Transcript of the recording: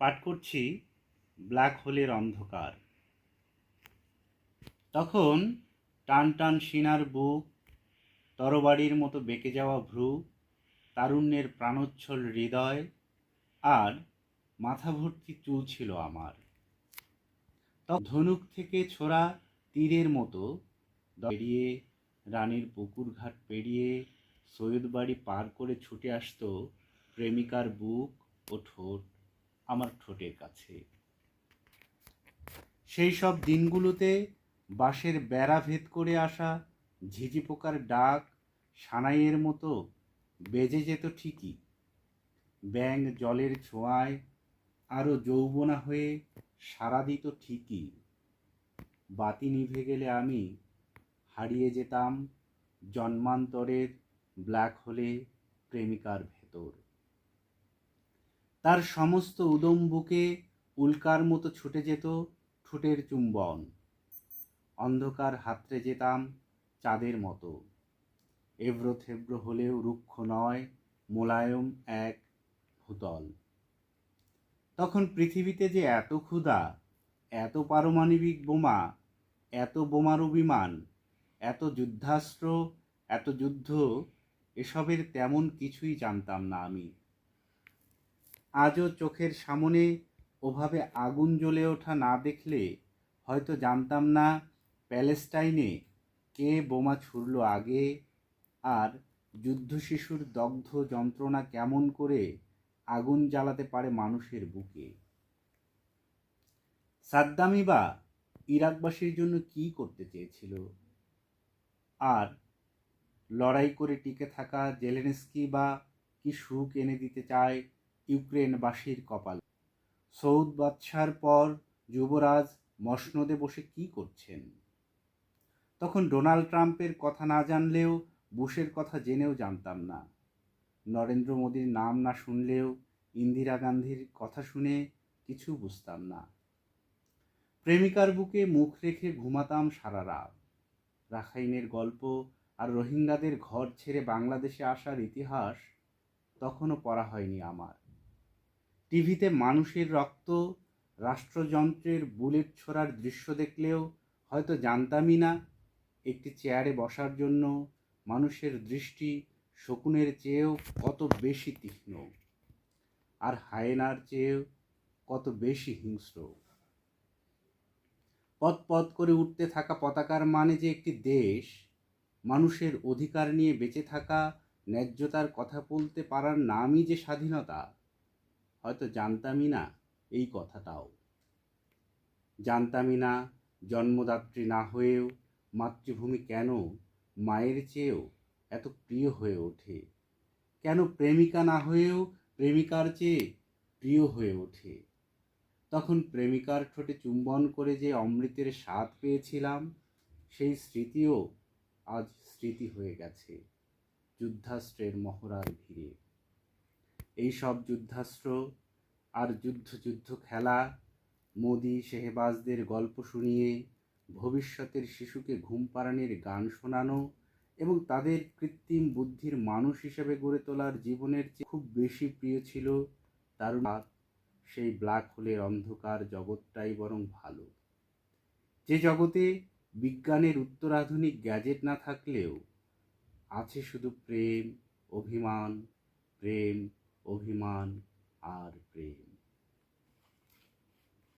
পাঠ করছি ব্ল্যাক হোলের অন্ধকার। তখন টান টান সিনার বুক, তরবারির মতো বেঁকে যাওয়া ভ্রু, তারুণ্যের প্রাণোচ্ছল হৃদয় আর মাথা ভর্তি চুল ছিল আমার। ধনুক থেকে ছোড়া তীরের মতো পেরিয়ে রানীর পুকুর ঘাট পেরিয়ে সৈয়দ বাড়ি পার করে ছুটে আসতো প্রেমিকার বুক ও ঠোঁট। আমার ঠোঁটের কাছে। সেই সব দিনগুলোতে বাঁশের বেড়া ভেদ করে আসা ঝিঝি পোকার ডাক সানাইয়ের মতো বেজে যেত ঠিকই। ব্যাং জলের ছোঁয়ায় আরও যৌবনা হয়ে সারা দিত ঠিকই। বাতি নিভে গেলে আমি হারিয়ে যেতাম জন্মান্তরের ব্ল্যাক হোলে প্রেমিকার ভেতর। তার সমস্ত উদম বুকে উল্কার মতো ছুটে যেত ঠোঁটের চুম্বন। অন্ধকার হাতড়ে যেতাম চাঁদের মতো। এব্রো থেব্রো হলেও রুক্ষ নয়, মোলায়ম এক ভূতল। তখন পৃথিবীতে যে এত ক্ষুধা, এত পারমাণবিক বোমা, এত বোমারু বিমান, এত যুদ্ধাস্ত্র, এত যুদ্ধ, এসবের তেমন কিছুই জানতাম না আমি। আজও চোখের সামনে ওভাবে আগুন জ্বলে ওঠা না দেখলে হয়তো জানতাম না প্যালেস্টাইনে কে বোমা ছুড়ল আগে আর যুদ্ধ শিশুর দগ্ধ যন্ত্রণা কেমন করে আগুন জ্বালাতে পারে মানুষের বুকে। সাদ্দামি বা ইরাকবাসীর জন্য কি করতে চেয়েছিল? আর লড়াই করে টিকে থাকা জেলেনস্কি বা কি সুখ এনে দিতে চায় ইউক্রেনবাসীর কপাল। সৌদ বাদশার পর যুবরাজ মসনদে বসে কি করছেন? তখন ডোনাল্ড ট্রাম্পের কথা না জানলেও, বুশের কথা জেনেও জানতাম না। নরেন্দ্র মোদীর নাম না শুনলেও, ইন্দিরা গান্ধীর কথা শুনে কিছু বুঝতাম না। প্রেমিকার বুকে মুখ রেখে ঘুমাতাম সারা রাত। রাখাইনের গল্প আর রোহিঙ্গাদের ঘর ছেড়ে বাংলাদেশে আসার ইতিহাস তখনও পড়া হয়নি আমার। টিভিতে মানুষের রক্ত, রাষ্ট্রযন্ত্রের বুলেট ছোড়ার দৃশ্য দেখলেও হয়তো জানতামই না। একটি চেয়ারে বসার জন্য মানুষের দৃষ্টি শকুনের চেয়েও কত বেশি তীক্ষ্ণ আর হায়েনার চেয়েও কত বেশি হিংস্র। পথ পথ করে উঠতে থাকা পতাকার মানে যে একটি দেশ, মানুষের অধিকার নিয়ে বেঁচে থাকা, ন্যায্যতার কথা বলতে পারার নামই যে স্বাধীনতা হয়তো জানতামই না এই কথাটাও। জানতামই না জন্মদাত্রী না হয়েও মাতৃভূমি কেন মায়ের চেয়েও এত প্রিয় হয়ে ওঠে? কেন প্রেমিকা না হয়েও প্রেমিকার চেয়ে প্রিয় হয়ে ওঠে? তখন প্রেমিকার ঠোঁটে চুম্বন করে যে অমৃতের স্বাদ পেয়েছিলাম, সেই স্মৃতিও আজ স্মৃতি হয়ে গেছে। যুদ্ধাস্ত্রের মহড়ার ভিড়ে। এই সব যুদ্ধাস্ত্র আর যুদ্ধ যুদ্ধ খেলা, মোদি শেহবাজদের গল্প শুনিয়ে ভবিষ্যতের শিশুকে ঘুম পাড়ানির গান শোনানো এবং তাদের কৃত্রিম বুদ্ধির মানুষ হিসেবে গড়ে তোলার জীবনের চেয়ে খুব বেশি প্রিয় ছিল তারুণ সেই ব্ল্যাক হোলের অন্ধকার জগৎটাই বরং ভালো। যে জগতে বিজ্ঞানের উত্তরাধুনিক গ্যাজেট না থাকলেও আছে শুধু প্রেম, অভিমান, প্রেম অভিমান আর প্রেম।